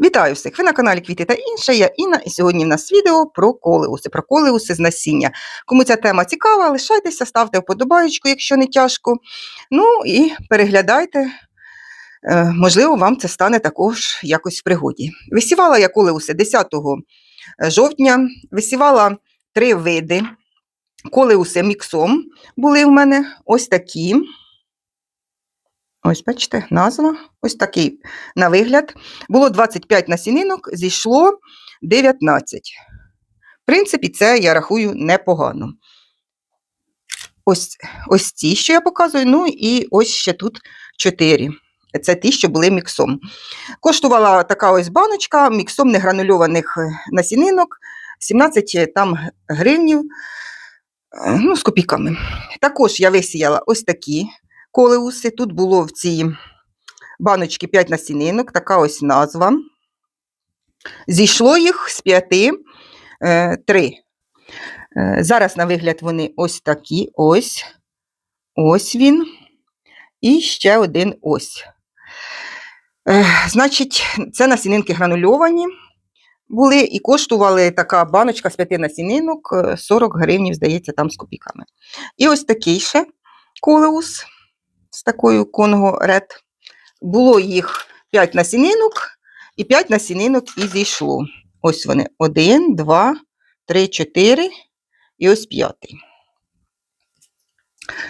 Вітаю всіх! Ви на каналі Квіти та інше. Я Інна, і сьогодні в нас відео про колеуси, про колеуси з насіння. Кому ця тема цікава, лишайтеся, ставте вподобаєчку, якщо не тяжко. Ну і переглядайте. Е, Можливо, вам це стане також якось в пригоді. Висівала я колеуси 10 жовтня, висівала три види. Колеуси міксом були в мене ось такі. Ось, бачите, назва. Ось такий на вигляд. Було 25 насінинок, зійшло 19. В принципі, це я рахую непогано. Ось, ось ці, що я показую, ну і ось ще тут 4. Це ті, що були міксом. Коштувала така ось баночка міксом негранульованих е, насінинок, 17 там гривнів е, ну, з копійками. Також я висіяла ось такі колеуси. Тут було в цій баночці 5 насінинок, така ось назва. Зійшло їх з 5 е, 3. Е, зараз, на вигляд, вони ось такі. Ось. Ось він. І ще один ось. Е, значить, це насінинки гранульовані були і коштували така баночка з 5 насінинок е, 40 гривнів, здається, там з копійками. І ось такий ще колеус з такою Конго Ред. Було їх 5 насінинок, і 5 насінинок і зійшло. Ось вони: 1, 2, 3, 4 і ось п'ятий.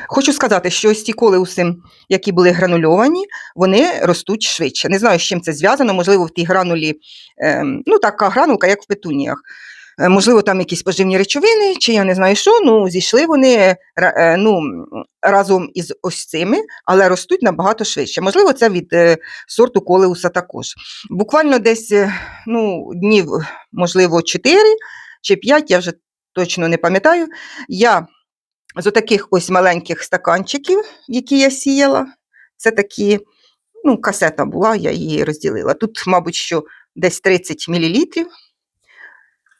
Хочу сказати, що ось ті колеуси, які були гранульовані, вони ростуть швидше. Не знаю, з чим це зв'язано. Можливо, в тій гранулі, ем, ну така гранулка, як в петуніях. Е, Можливо, там якісь поживні речовини, чи я не знаю що, ну зійшли вони е, ну, разом із ось цими, але ростуть набагато швидше. Можливо, це від е, сорту колеуса також. Буквально десь е, ну, днів, можливо, 4 чи 5, я вже точно не пам'ятаю. Я з отаких ось маленьких стаканчиків, які я сіяла, це такі, ну, касета була, я її розділила. Тут, мабуть, що десь 30 мл.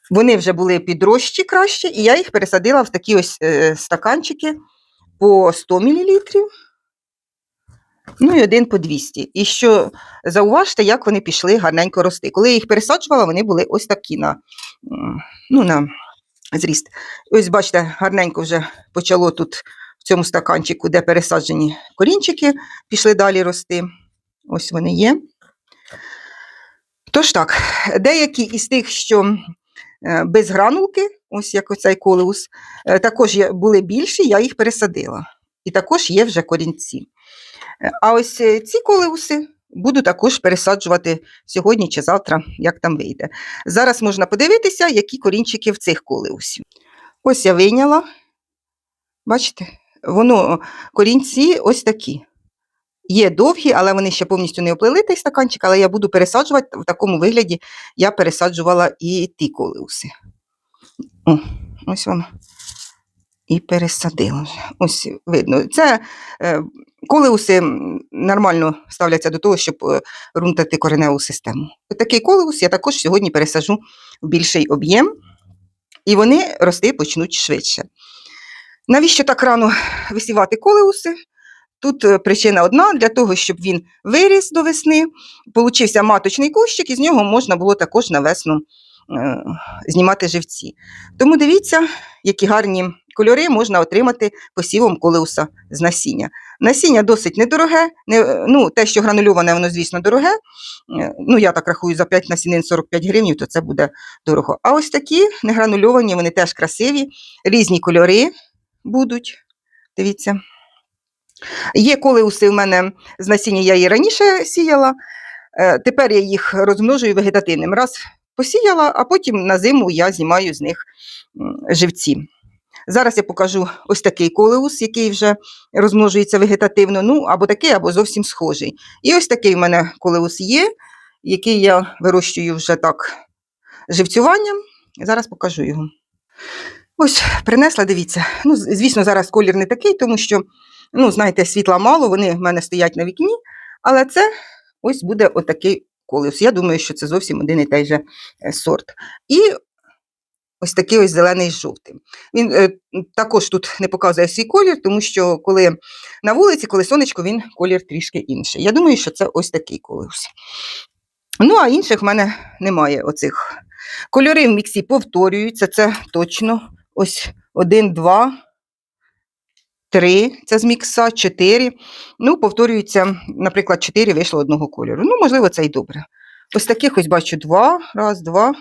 Вони вже були підрощі краще, і я їх пересадила в такі ось е, стаканчики по 100 мл. Ну і один по 200. І що зауважте, як вони пішли гарненько рости. Коли я їх пересаджувала, вони були ось такі на, ну, на зріст. Ось бачите, гарненько вже почало тут в цьому стаканчику, де пересаджені корінчики, пішли далі рости. Ось вони є. Тож так, деякі із тих, що без гранулки, ось як оцей колеус, е, також були більші, я їх пересадила. І також є вже корінці. Е, А ось е, ці колеуси буду також пересаджувати сьогодні чи завтра, як там вийде. Зараз можна подивитися, які корінчики в цих колеусів. Ось я вийняла. Бачите, воно корінці ось такі. Є довгі, але вони ще повністю не оплели той стаканчик, але я буду пересаджувати в такому вигляді. Я пересаджувала і ті колеуси. Ось воно. І пересадила. Ось видно. Це е, колеуси нормально ставляться до того, щоб е, рунтати кореневу систему. Такий колеус я також сьогодні пересажу в більший об'єм, і вони рости почнуть швидше. Навіщо так рано висівати колеуси? Тут е, причина одна для того, щоб він виріс до весни, получився маточний кущик, і з нього можна було також на весну е, знімати живці. Тому дивіться, які гарні кольори можна отримати посівом колеуса з насіння. Насіння досить недороге, не, ну, те, що гранульоване, воно, звісно, дороге. Е, Ну, я так рахую, за 5 насінин 45 гривень, то це буде дорого. А ось такі негранульовані, вони теж красиві, різні кольори будуть. Дивіться. Є колеуси в мене з насіння, я її раніше сіяла. е, Тепер я їх розмножую вегетативним. Раз посіяла, а потім на зиму я знімаю з них живці. Зараз я покажу ось такий колеус, який вже розмножується вегетативно, ну або такий, або зовсім схожий. І ось такий в мене колеус є, який я вирощую вже так живцюванням. Зараз покажу його. Ось, принесла, дивіться. Ну, звісно, зараз колір не такий, тому що, ну, знаєте, світла мало, вони в мене стоять на вікні, але це ось буде отакий колеус. Я думаю, що це зовсім один і той же е, сорт. І ось такий ось зелений з жовтим. Він е, також тут не показує свій колір, тому що коли на вулиці, коли сонечко, він колір трішки інший. Я думаю, що це ось такий колеус. Ну, а інших в мене немає оцих. Кольори в міксі повторюються, це точно. Ось один, два, три. Це з мікса, чотири. Ну, повторюється, наприклад, чотири вийшло одного кольору. Ну, можливо, це і добре. Ось таких ось бачу два, раз, два.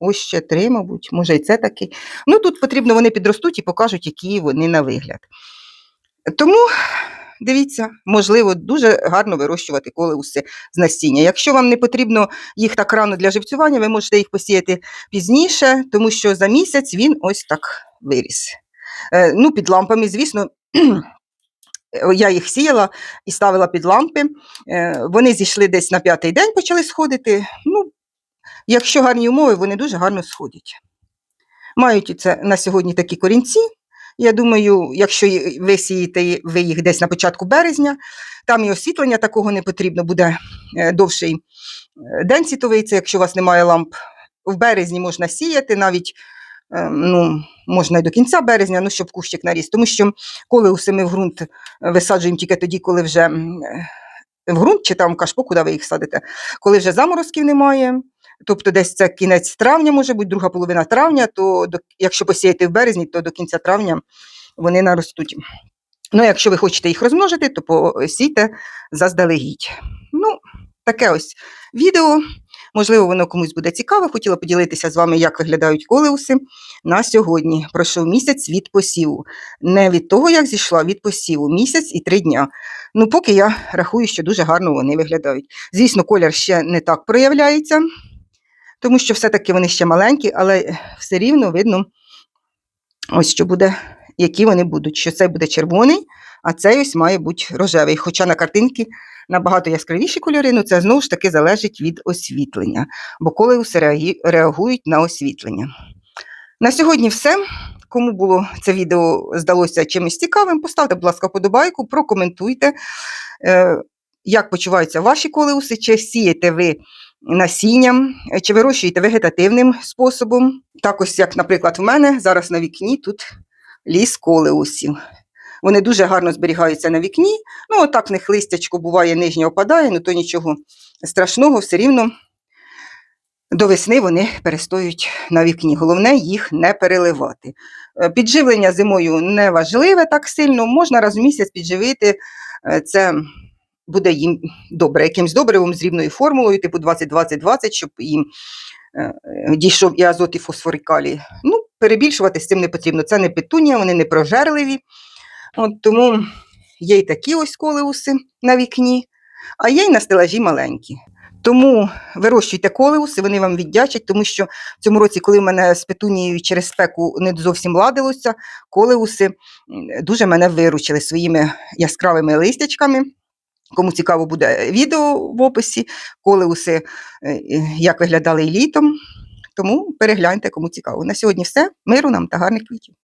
Ось ще три, мабуть, може, і це такий. Ну, тут потрібно, вони підростуть і покажуть, які вони на вигляд. Тому дивіться, можливо, дуже гарно вирощувати колеуси з насіння. Якщо вам не потрібно їх так рано для живцювання, ви можете їх посіяти пізніше, тому що за місяць він ось так виріс. Е, ну, під лампами, звісно. Я їх сіяла і ставила під лампи. Е, Вони зійшли десь на п'ятий день, почали сходити. Ну, якщо гарні умови, вони дуже гарно сходять. Мають це на сьогодні такі корінці. Я думаю, якщо ви сієте ви їх десь на початку березня, там і освітлення такого не потрібно, буде е, довший е, день світовий, це якщо у вас немає ламп. В березні можна сіяти, навіть ну, можна і до кінця березня, ну, щоб кущик наріс. Тому що колеуси ми в ґрунт е, висаджуємо тільки тоді, коли вже е, в ґрунт чи там в кашпо, куди ви їх садите, коли вже заморозків немає. Тобто десь це кінець травня, може бути, друга половина травня, то до, якщо посіяти в березні, то до кінця травня вони наростуть. Ну, якщо ви хочете їх розмножити, то посійте заздалегідь. Ну, таке ось відео. Можливо, воно комусь буде цікаво. Хотіла поділитися з вами, як виглядають колеуси на сьогодні. Пройшов місяць від посіву. Не від того, як зійшла, від посіву. Місяць і три дня. Ну, поки я рахую, що дуже гарно вони виглядають. Звісно, колір ще не так проявляється, тому що все-таки вони ще маленькі, але все рівно видно, ось що буде, які вони будуть. Що цей буде червоний, а цей ось має бути рожевий. Хоча на картинці набагато яскравіші кольори, ну це знову ж таки залежить від освітлення, бо колеуси реагують на освітлення. На сьогодні все. Кому було це відео здалося чимось цікавим, поставте, будь ласка, подобайку, прокоментуйте, е, як почуваються ваші колеуси, чи сієте ви насінням, чи вирощуєте вегетативним способом. Так ось, як, наприклад, в мене зараз на вікні тут ліс колеусів. Вони дуже гарно зберігаються на вікні. Ну, отак в них листячко буває нижнє опадає, ну то нічого страшного, все рівно до весни вони перестоють на вікні. Головне їх не переливати. Е, Підживлення зимою не важливе так сильно, можна раз в місяць підживити. е, Це буде їм добре, якимсь добривом з рівною формулою, типу 20-20-20, щоб їм е, дійшов і азот, і фосфор, і калій. Ну, перебільшувати з цим не потрібно. Це не петунія, вони не прожерливі. От тому є й такі ось колеуси на вікні, а є й на стелажі маленькі. Тому вирощуйте колеуси, вони вам віддячать, тому що в цьому році, коли в мене з петунією через спеку не зовсім ладилося, колеуси дуже мене виручили своїми яскравими листячками. Кому цікаво буде відео в описі, колеуси, е, як виглядали і літом. Тому перегляньте, кому цікаво. На сьогодні все. Миру нам та гарних квітів.